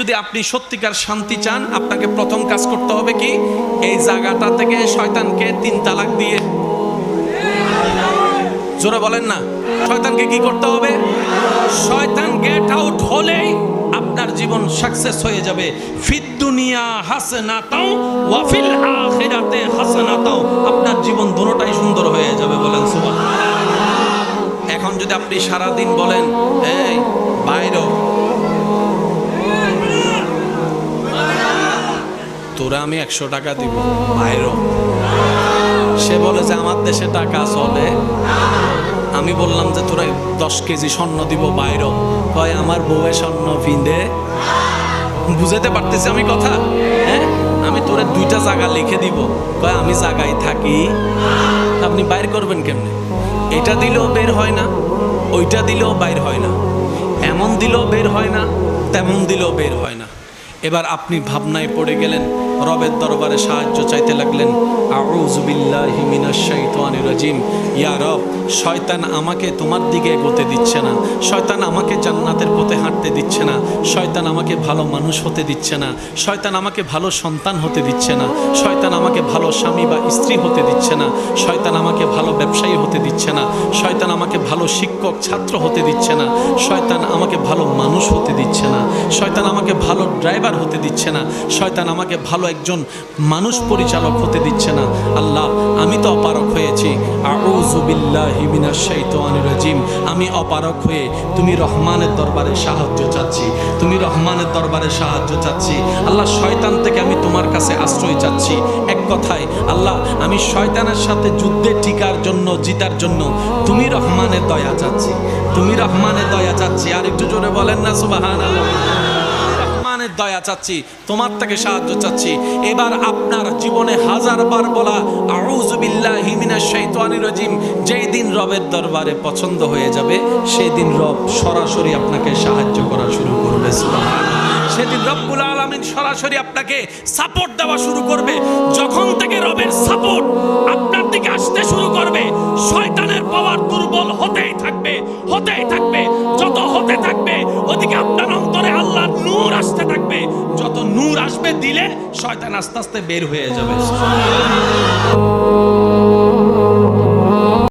যদি আপনি সত্যিকার শান্তি চান, আপনাকে প্রথম কাজ করতে হবে কি? এই জায়গাটা থেকে শয়তানকে তিন তালাক দিয়ে। জোরে বলেন না। শয়তানকে কি করতে হবে? শয়তান গেট আউট হলেই আপনার জীবন সাকসেস হয়ে যাবে। ফিদ দুনিয়া হাসনাতাও, ওয়া ফিল আখিরাতে হাসনাতাও। আপনার জীবন দুটোটাই সুন্দর হয়ে যাবে বলেন সুবহানাল্লাহ। এখন যদি আপনি সারা দিন বলেন, এই বাইরো তোরা আমি একশো টাকা দিব। বাইরো সে বলে যে, আমার দেশে টাকা চলে। আমি বললাম যে, তোরা দশ কেজি স্বর্ণ দিব বাইর কয়, আমার বউয়ে স্বর্ণ ফিন্দে বুঝাতে পারতেছি আমি কথা? হ্যাঁ? আমি তোরা দুইটা জায়গা লিখে দিব। কয়, আমি জায়গায় থাকি। আপনি বাইর করবেন কেমনে? এটা দিলেও বের হয় না, ওইটা দিলেও বাইর হয় না। এমন দিলেও বের হয় না, তেমন দিলেও বের হয় না। এবার আপনি ভাবনায় পড়ে গেলেন, রবের দরবারে সাহায্য চাইতে লাগলেন রাজিম, ইয়া রব, শয়তান আমাকে তোমার দিকে এগোতে দিচ্ছে না, শয়তান আমাকে জান্নাতের পথে হাঁটতে দিচ্ছে না, শয়তান আমাকে ভালো মানুষ হতে দিচ্ছে না, শয়তান আমাকে ভালো সন্তান হতে দিচ্ছে না, শয়তান আমাকে ভালো স্বামী বা স্ত্রী হতে দিচ্ছে না, শয়তান আমাকে ভালো ব্যবসায়ী হতে দিচ্ছে না, শয়তান আমাকে ভালো শিক্ষক, ছাত্র হতে দিচ্ছে না, শয়তান আমাকে ভালো মানুষ হতে দিচ্ছে না, শয়তান আমাকে ভালো ড্রাইভার হতে দিচ্ছে না। শয়তান আমাকে ভালো একজন মানুষ পরিচালক হতে দিচ্ছে না। আল্লাহ, আমি তো অপারক হয়েছি। রাজিম। আমি অপারক হয়ে তুমি রহমানের দরবারে সাহায্য চাচ্ছি। তুমি রহমানের দরবারে সাহায্য চাচ্ছি। আল্লাহ, শয়তান থেকে আমি তোমার কাছে আশ্রয় চাচ্ছি। এক কথায়, আল্লাহ, আমি শয়তানের সাথে যুদ্ধে টিকার জন্য, জিতার জন্য তুমি রহমানের দয়া চাচ্ছি। তুমি রহমানের দয়া চাচ্ছি। আর একটু জোরে বলেন না, সুবহানাল্লাহ। রহমানের দয়া চাচ্ছি, তোমার থেকে সাহায্য চাচ্ছি এবার আপনার জীবনে হাজারবার বলা আউজুবিল্লাহি মিনাশ শাইতানির রাজিম যেই দিন রবের দরবারে পছন্দ হয়ে যাবে, সেই দিন রব সরাসরি আপনাকে সাহায্য করা শুরু করবে। সেদিন রব্বুল আলামিন সরাসরি আপনাকে সাপোর্ট দেওয়া শুরু করবে যখন থেকে রবের সাপোর্ট আপনার দিকে আসতে শুরু করবে, শয়তানের পাওয়ার দুর্বল হতেই থাকবে হতেই থাকবে, যত হতে থাকবে, ওদিকে আপনার অন্তরে দিলে শয়তান আস্তে আস্তে বের হয়ে যাবে।